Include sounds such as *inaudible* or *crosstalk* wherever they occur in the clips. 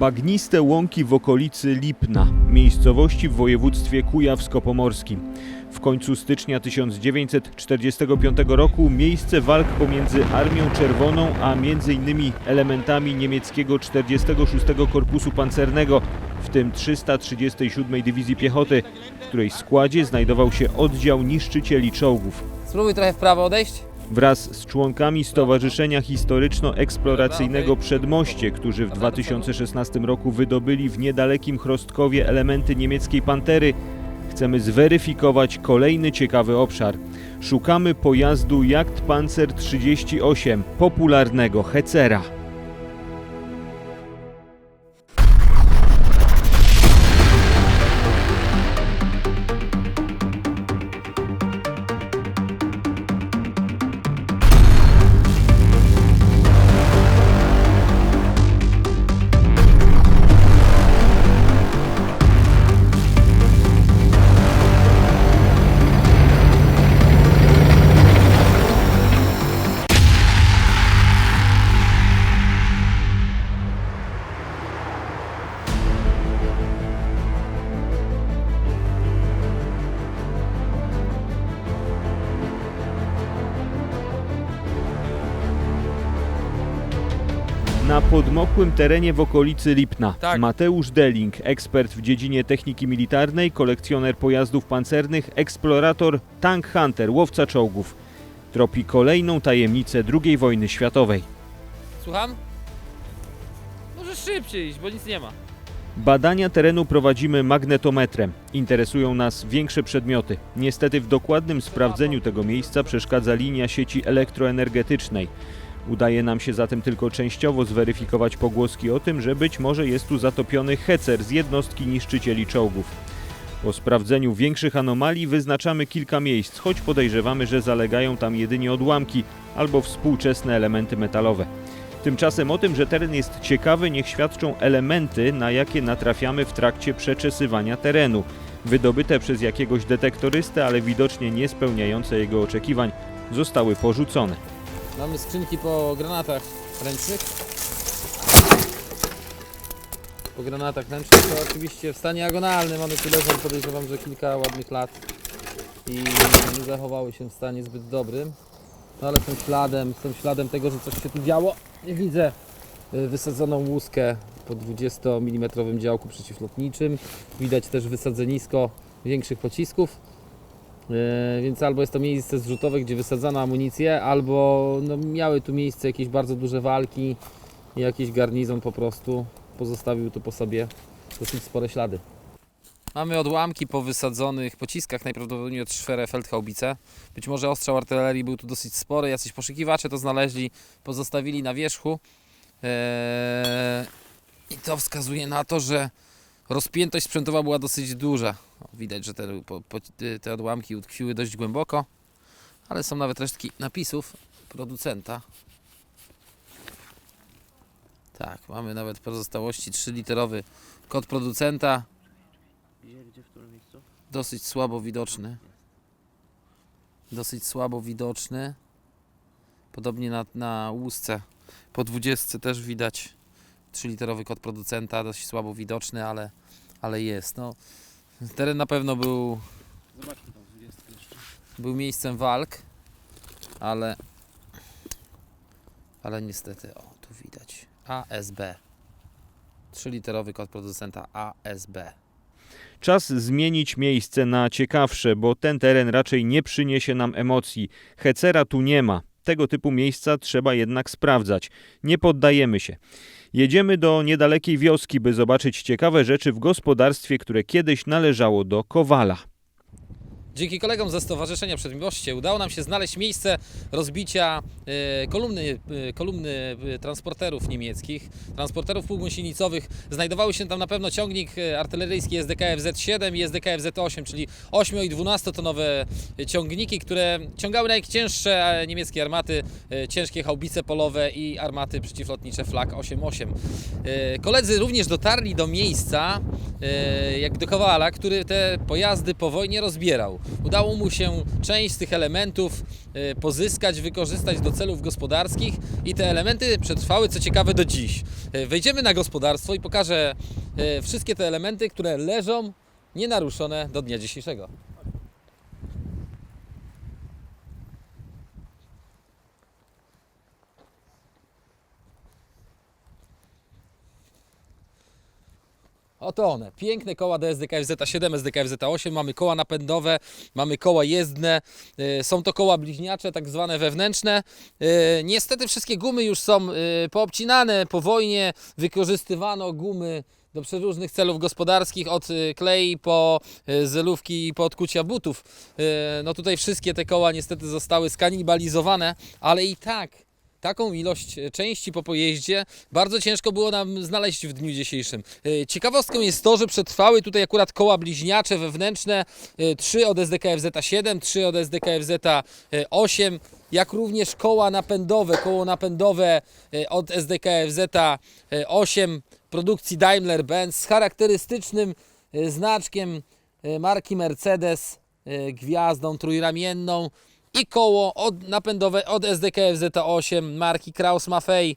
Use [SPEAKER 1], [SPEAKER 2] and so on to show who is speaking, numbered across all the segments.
[SPEAKER 1] Bagniste łąki w okolicy Lipna, miejscowości w województwie kujawsko-pomorskim. W końcu stycznia 1945 roku miejsce walk pomiędzy Armią Czerwoną a m.in. elementami niemieckiego 46 Korpusu Pancernego, w tym 337 Dywizji Piechoty, w której składzie znajdował się oddział niszczycieli czołgów.
[SPEAKER 2] Spróbuj trochę w prawo odejść.
[SPEAKER 1] Wraz z członkami Stowarzyszenia Historyczno-Eksploracyjnego Przedmoście, którzy w 2016 roku wydobyli w niedalekim Chrostkowie elementy niemieckiej Pantery, chcemy zweryfikować kolejny ciekawy obszar. Szukamy pojazdu Jagdpanzer 38, popularnego Hecera. Podmokłym terenie w okolicy Lipna
[SPEAKER 2] Tak.
[SPEAKER 1] Mateusz Deling, ekspert w dziedzinie techniki militarnej, kolekcjoner pojazdów pancernych, eksplorator, tank hunter, łowca czołgów. Tropi kolejną tajemnicę II wojny światowej.
[SPEAKER 2] Słucham? Może szybciej iść, bo nic nie ma.
[SPEAKER 1] Badania terenu prowadzimy magnetometrem. Interesują nas większe przedmioty. Niestety w dokładnym sprawdzeniu tego miejsca przeszkadza linia sieci elektroenergetycznej. Udaje nam się zatem tylko częściowo zweryfikować pogłoski o tym, że być może jest tu zatopiony hecer z jednostki niszczycieli czołgów. Po sprawdzeniu większych anomalii wyznaczamy kilka miejsc, choć podejrzewamy, że zalegają tam jedynie odłamki albo współczesne elementy metalowe. Tymczasem o tym, że teren jest ciekawy, niech świadczą elementy, na jakie natrafiamy w trakcie przeczesywania terenu. Wydobyte przez jakiegoś detektorystę, ale widocznie nie spełniające jego oczekiwań, zostały porzucone.
[SPEAKER 2] Mamy skrzynki po granatach ręcznych. Po granatach ręcznych to oczywiście w stanie agonalnym. One tu leżą, podejrzewam, że kilka ładnych lat i nie zachowały się w stanie zbyt dobrym. No ale są śladem, są śladem tego, że coś się tu działo. Nie widzę y, wysadzoną łuskę po 20 mm działku przeciwlotniczym. Widać też wysadzenisko większych pocisków. E, Więc albo jest to miejsce zrzutowe, gdzie wysadzano amunicję, albo no, miały tu miejsce jakieś bardzo duże walki i jakiś garnizon po prostu pozostawił tu po sobie dosyć spore ślady. Mamy odłamki po wysadzonych pociskach, najprawdopodobniej od Schwere Feldhaubice. Być może ostrzał artylerii był tu dosyć spory, jacyś poszukiwacze to znaleźli, pozostawili na wierzchu. Eee, I to wskazuje na to, że rozpiętość sprzętowa była dosyć duża. Widać, że te, po, po, te odłamki utkwiły dość głęboko, ale są nawet resztki napisów producenta. Tak, mamy nawet pozostałości 3-literowy kod producenta. Dosyć słabo widoczny. Dosyć słabo widoczny. Podobnie na, na łusce po 20 też widać 3-literowy kod producenta, dość słabo widoczny, ale, ale jest. No, teren na pewno był, był miejscem walk, ale, ale niestety, o tu widać ASB. 3-literowy kod producenta ASB.
[SPEAKER 1] Czas zmienić miejsce na ciekawsze, bo ten teren raczej nie przyniesie nam emocji. Hecera tu nie ma. Tego typu miejsca trzeba jednak sprawdzać. Nie poddajemy się. Jedziemy do niedalekiej wioski, by zobaczyć ciekawe rzeczy w gospodarstwie, które kiedyś należało do Kowala.
[SPEAKER 2] Dzięki kolegom ze Stowarzyszenia Przedmioście udało nam się znaleźć miejsce rozbicia e, kolumny, e, kolumny e, transporterów niemieckich, transporterów półgąsienicowych. Znajdowały się tam na pewno ciągnik artyleryjski SDKF Z7 i SDKF Z8, czyli 8 i 12 tonowe ciągniki, które ciągały najcięższe niemieckie armaty, ciężkie haubice polowe i armaty przeciwlotnicze Flak 88. E, Koledzy również dotarli do miejsca, jak do Kowala, który te pojazdy po wojnie rozbierał. Udało mu się część z tych elementów e, pozyskać, wykorzystać do celów gospodarskich i te elementy przetrwały, co ciekawe, do dziś. E, Wejdziemy na gospodarstwo i pokażę e, wszystkie te elementy, które leżą nienaruszone do dnia dzisiejszego. Oto one, piękne koła do SDKFZ 7, SDKFZ 8, mamy koła napędowe, mamy koła jezdne, y, są to koła bliźniacze, tak zwane wewnętrzne. Y, Niestety wszystkie gumy już są y, poobcinane, po wojnie wykorzystywano gumy do przeróżnych celów gospodarskich, od klei po zelówki i po odkucia butów. No tutaj wszystkie te koła niestety zostały skanibalizowane, ale i tak taką ilość e, części po pojeździe bardzo ciężko było nam znaleźć w dniu dzisiejszym. E, Ciekawostką jest to, że przetrwały tutaj akurat koła bliźniacze wewnętrzne, e, trzy od SDKFZ 7, trzy od SDKFZ 8, jak również koła napędowe, koło napędowe e, od SDKFZ 8 produkcji Daimler-Benz z charakterystycznym e, znaczkiem e, marki Mercedes, e, gwiazdą trójramienną i koło od, napędowe od SDKFZ 8 marki Kraus Maffei.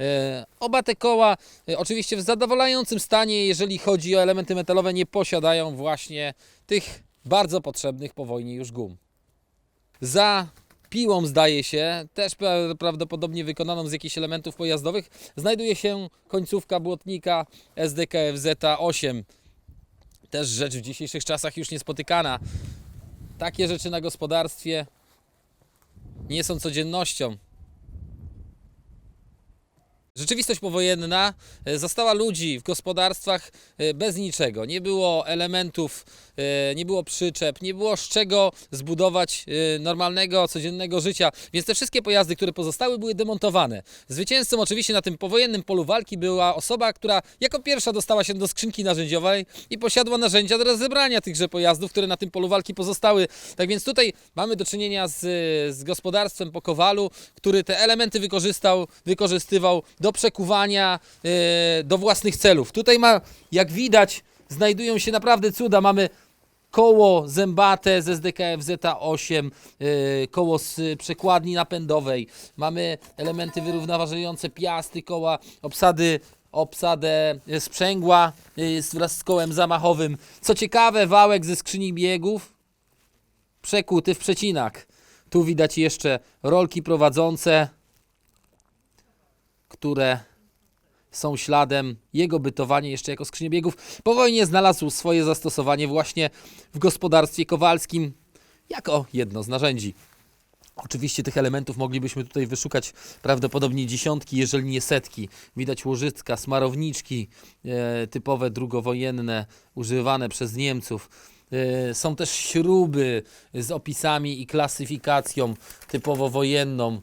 [SPEAKER 2] E, Oba te koła e, oczywiście w zadowalającym stanie, jeżeli chodzi o elementy metalowe, nie posiadają właśnie tych bardzo potrzebnych po wojnie już gum. Za piłą zdaje się, też pra- prawdopodobnie wykonaną z jakichś elementów pojazdowych, znajduje się końcówka błotnika SDKFZ 8. Też rzecz w dzisiejszych czasach już niespotykana. Takie rzeczy na gospodarstwie nie są codziennością. Rzeczywistość powojenna e, zastała ludzi w gospodarstwach e, bez niczego. Nie było elementów, e, nie było przyczep, nie było z czego zbudować normalnego, codziennego życia, więc te wszystkie pojazdy, które pozostały, były demontowane. Zwycięzcą oczywiście na tym powojennym polu walki była osoba, która jako pierwsza dostała się do skrzynki narzędziowej i posiadła narzędzia do rozebrania tychże pojazdów, które na tym polu walki pozostały. Tak więc tutaj mamy do czynienia z, z gospodarstwem po Kowalu, który te elementy wykorzystał, wykorzystywał do przekuwania e, do własnych celów. Tutaj ma, jak widać, znajdują się naprawdę cuda. Mamy koło zębate z SDKFZ 8, e, koło z przekładni napędowej. Mamy elementy wyrównaważające piasty, koła, obsady obsadę sprzęgła e, wraz z kołem zamachowym. Co ciekawe, wałek ze skrzyni biegów przekuty w przecinak. Tu widać jeszcze rolki prowadzące, które są śladem jego bytowania jeszcze jako skrzynie biegów. Po wojnie znalazł swoje zastosowanie właśnie w gospodarstwie kowalskim jako jedno z narzędzi. Oczywiście tych elementów moglibyśmy tutaj wyszukać prawdopodobnie dziesiątki, jeżeli nie setki. Widać łożycka, smarowniczki e, typowe drugowojenne, używane przez Niemców. E, są też śruby z opisami i klasyfikacją typowo wojenną.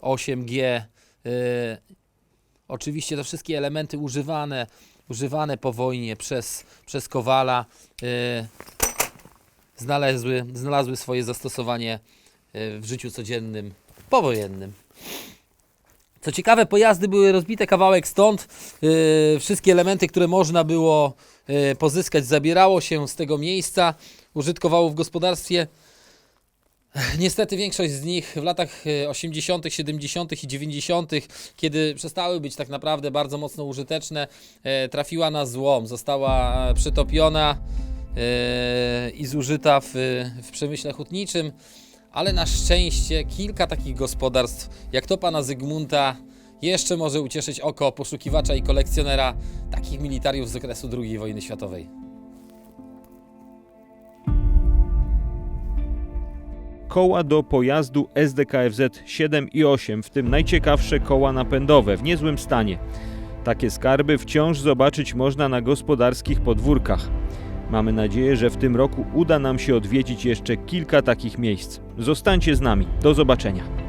[SPEAKER 2] 8G. E, oczywiście te wszystkie elementy używane, używane po wojnie przez, przez Kowala e, znalazły, znalazły swoje zastosowanie e, w życiu codziennym, powojennym. Co ciekawe, pojazdy były rozbite kawałek stąd. Yy, wszystkie elementy, które można było yy, pozyskać, zabierało się z tego miejsca, użytkowało w gospodarstwie. *laughs* Niestety większość z nich w latach yy, 80., 70. i 90., kiedy przestały być tak naprawdę bardzo mocno użyteczne, yy, trafiła na złom, została e, przetopiona i zużyta w, w przemyśle hutniczym ale na szczęście kilka takich gospodarstw, jak to pana Zygmunta, jeszcze może ucieszyć oko poszukiwacza i kolekcjonera takich militariów z okresu II wojny światowej.
[SPEAKER 1] Koła do pojazdu SDKFZ 7 i 8, w tym najciekawsze koła napędowe w niezłym stanie. Takie skarby wciąż zobaczyć można na gospodarskich podwórkach. Mamy nadzieję, że w tym roku uda nam się odwiedzić jeszcze kilka takich miejsc. Zostańcie z nami. Do zobaczenia.